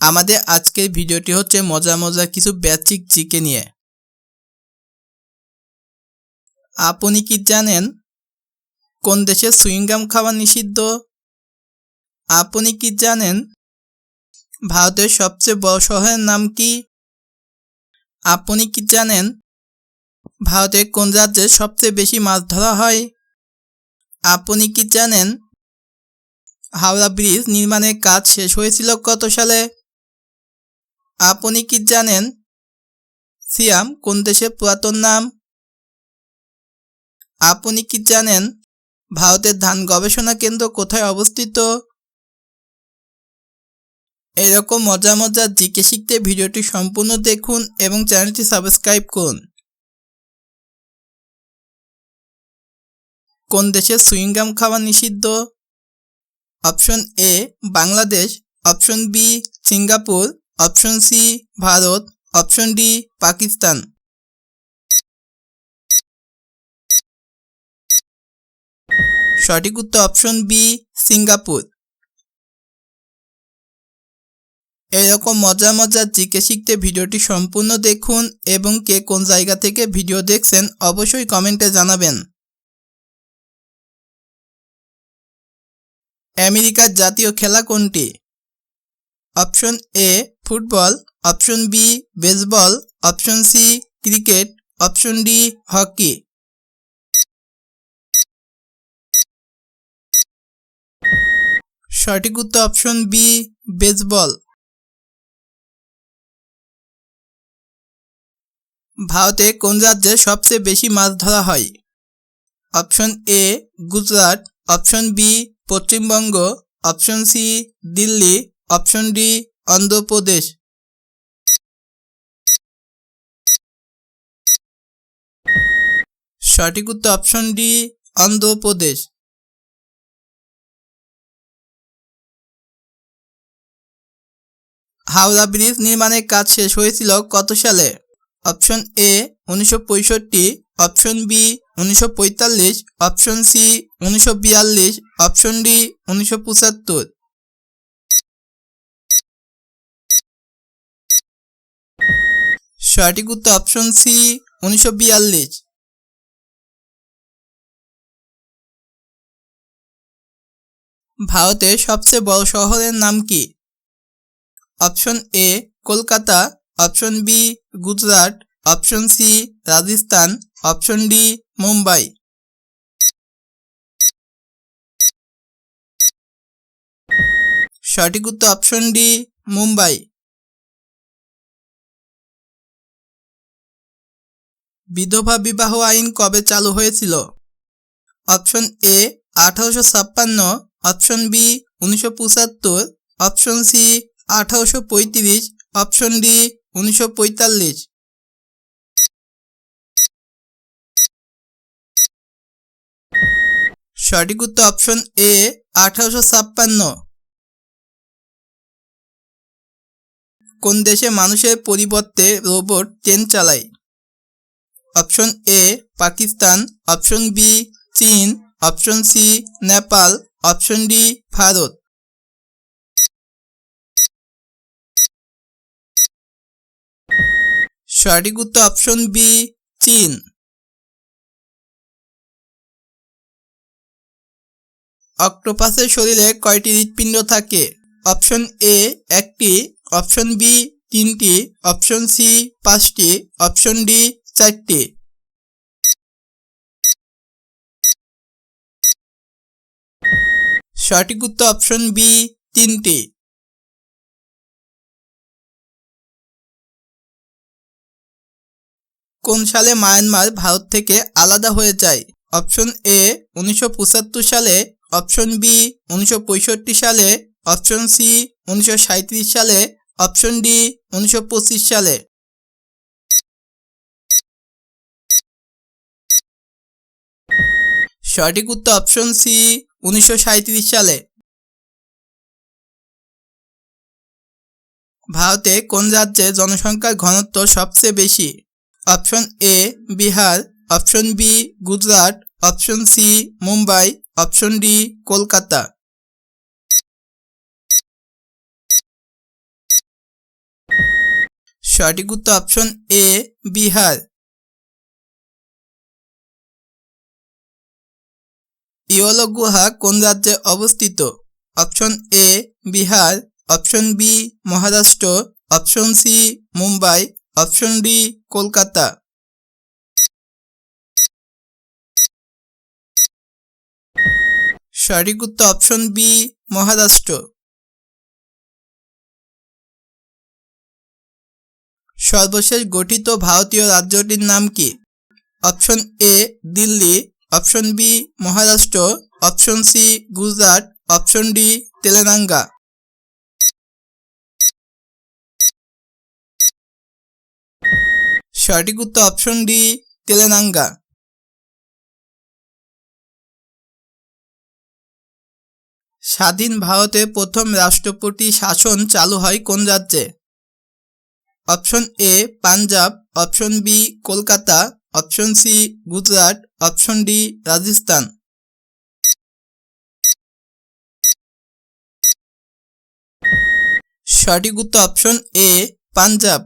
আমাদের আজকের ভিডিওটি হচ্ছে মজা মজা কিছু বেসিক জিকে নিয়ে। আপনি কি জানেন কোন দেশে সুইংগাম খাওয়া নিষিদ্ধ? আপনি কি জানেন ভারতের সবচেয়ে বড় শহরের নাম কি? আপনি কি জানেন ভারতের কোন রাজ্যে সবচেয়ে বেশি মাছ ধরা হয়? আপনি কি জানেন হাওড়া ব্রিজ নির্মাণের কাজ শেষ হয়েছিল কত সালে? আপনি কি জানেন সিয়াম কোন দেশের পুরাতন নাম? আপনি কি জানেন ভারতের ধান গবেষণা কেন্দ্র কোথায় অবস্থিত? এরকম মজা মজা জিকে শিখতে ভিডিওটি সম্পূর্ণ দেখুন এবং চ্যানেলটি সাবস্ক্রাইব করুন। কোন দেশে সুইংগাম খাওয়া নিষিদ্ধ? Option A Bangladesh, option B Singapore option C, Bharat. Option D, Pakistan. সঠিক উত্তর অপশন বি, সিঙ্গাপুর। এরকম মজা মজা জিকে শিখতে ভিডিওটি সম্পূর্ণ দেখুন এবং কে কোন জায়গা থেকে ভিডিও দেখছেন অবশ্যই কমেন্টে জানাবেন। আমেরিকার জাতীয় খেলা কোনটি? Option A football, option B baseball, option C cricket, option D hockey. সঠিক উত্তর অপশন বি বেসবল। ভারতে কোন রাজ্যে সবচেয়ে বেশি মাছ ধরা হয়? Option A Gujarat, option B Paschimbanga, option C Delhi option D Andhra Pradesh সঠিক উত্তর option D Andhra Pradesh Howrah bridge নির্মাণের কাজ শেষ হয়েছিল কত সালে? অপশন এ উনিশশো পঁয়ষট্টি অপশন বি উনিশশো পঁয়তাল্লিশ অপশন সি উনিশশো বিয়াল্লিশ অপশন ডি উনিশশো পঁচাত্তর। সঠিক উত্তর অপশন সি উনিশশো বিয়াল্লিশ। ভারতের সবচেয়ে বড় শহরের নাম কি? Option A Kolkata option B Gujarat option C Rajasthan option D Mumbai. সঠিক উত্তর অপশন ডি মুম্বাই। বিধবা বিবাহ আইন কবে চালু হয়েছিল? অপশন এ, আঠারোশো ছাপ্পান্ন, অপশন বি, উনিশশো পঁচাত্তর, অপশন সি, আঠারোশো পঁয়ত্রিশ, অপশন ডি, উনিশশো পঁয়তাল্লিশ। সঠিক উত্তর অপশন এ, আঠারোশো ছাপ্পান্ন। কোন দেশে মানুষের পরিবর্তে রোবট ট্রেন চালায়? Option A Pakistan, option B Chin, option C Nepal, option D Bharat. সঠিক উত্তর অপশন বি চীন। অক্টোপাসের শরীরে কয়টি হৃৎপিণ্ড থাকে? অপশন এ একটি, অপশন বি তিনটি, অপশন সি পাঁচটি, অপশন ডি চারটি। সঠিক উত্তর অপশন বি তিনটি। কোন সালে মায়ানমার ভারত থেকে আলাদা হয়ে যায়? অপশন এ উনিশশো পঁচাত্তর সালে অপশন বি উনিশশো পঁয়ষট্টি সালে অপশন সি উনিশশো সাঁইত্রিশ সালে অপশন ডি উনিশশো পঁচিশ সালে। সঠিক উত্তর অপশন সি উনিশশো সাঁইত্রিশ সালে। ভারতে কোন রাজ্যে জনসংখ্যার ঘনত্ব সবচেয়ে বেশি? Option A, Bihar, option B, Gujarat, option C, Mumbai, option D, Kolkata. সঠিক উত্তর অপশন এ, বিহার। ইওলো গুহা কোন রাজ্যে অবস্থিত? Option A, Bihar. Option B, Maharashtra. Option C, Mumbai. Option D, Kolkata. সঠিক উত্তর অপশন বি, মহারাষ্ট্র। সর্বশেষ গঠিত ভারতীয় রাজ্যটির নাম কি? Option A, Delhi. Option B, Maharashtra, option C, Gujarat, option D, Telangana. সঠিক উত্তর অপশন ডি, তেলেঙ্গানা। স্বাধীন ভারতে প্রথম রাষ্ট্রপতি শাসন চালু হয় কোন রাজ্যে? Option A, Punjab, option B, Kolkata option C, Gujarat, option D, Rajasthan. সঠিক উত্তর অপশন এ, পাঞ্জাব।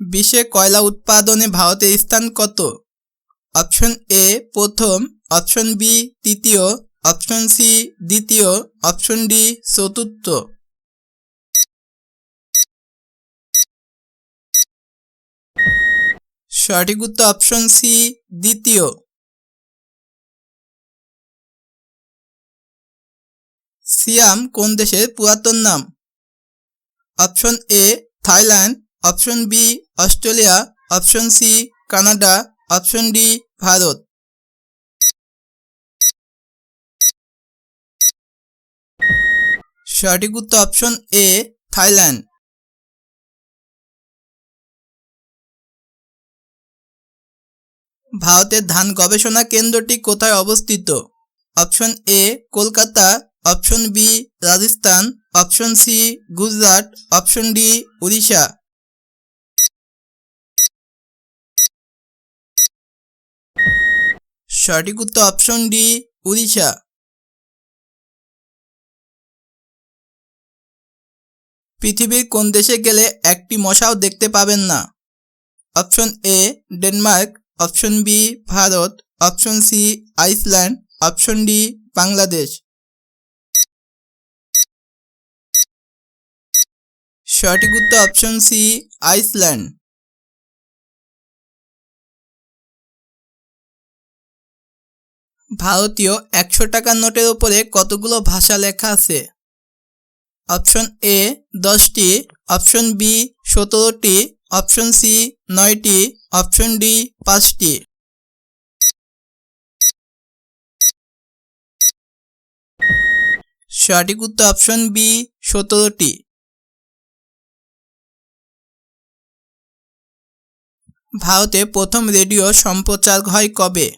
বিশ্বে কয়লা উৎপাদনে ভারতের স্থান কত? অপশন এ, প্রথম। অপশন বি, তৃতীয়। অপশন সি, দ্বিতীয়। অপশন ডি, চতুর্থ। সঠিক উত্তর অপশন সি দ্বিতীয়। সিয়াম কোন দেশের পুরাতন নাম? Option A Thailand. Option B Australia. Option C Canada. Option D Bharat. সঠিক উত্তর অপশন এ থাইল্যান্ড। ভারতের ধান গবেষণা কেন্দ্রটি কোথায় অবস্থিত? Option A Kolkata. Option B Rajasthan. Option C Gujarat. Option D Orissa. সঠিক উত্তর অপশন ডি উড়িষ্যা। পৃথিবীর কোন দেশে গেলে একটি মশাও দেখতে পাবেন না? Option A Denmark. Option B, Bharat, option C, Iceland, option D, Bangladesh. সঠিক উত্তর অপশন সি, আইসল্যান্ড। ভারতীয় একশো টাকার নোটের ওপরে কতগুলো ভাষা লেখা আছে? অপশন এ, দশটি, অপশন বি, সতেরোটি, অপশন সি, নয়টি অপশন ডি, পাঁচটি। সঠিক উত্তর অপশন বি, সতেরোটি। ভারতে প্রথম রেডিও সম্প্রচার হয় কবে?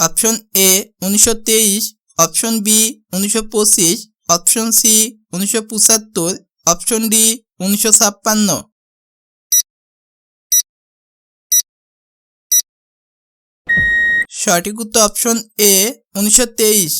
অপশন এ, উনিশশো তেইশ, অপশন বি, উনিশশো পঁচিশ, অপশন সি, উনিশশো পঁচাত্তর, অপশন ডি, উনিশশো ছাপ্পান্ন। সঠিক উত্তর অপশন এ উনিশশো তেইশ।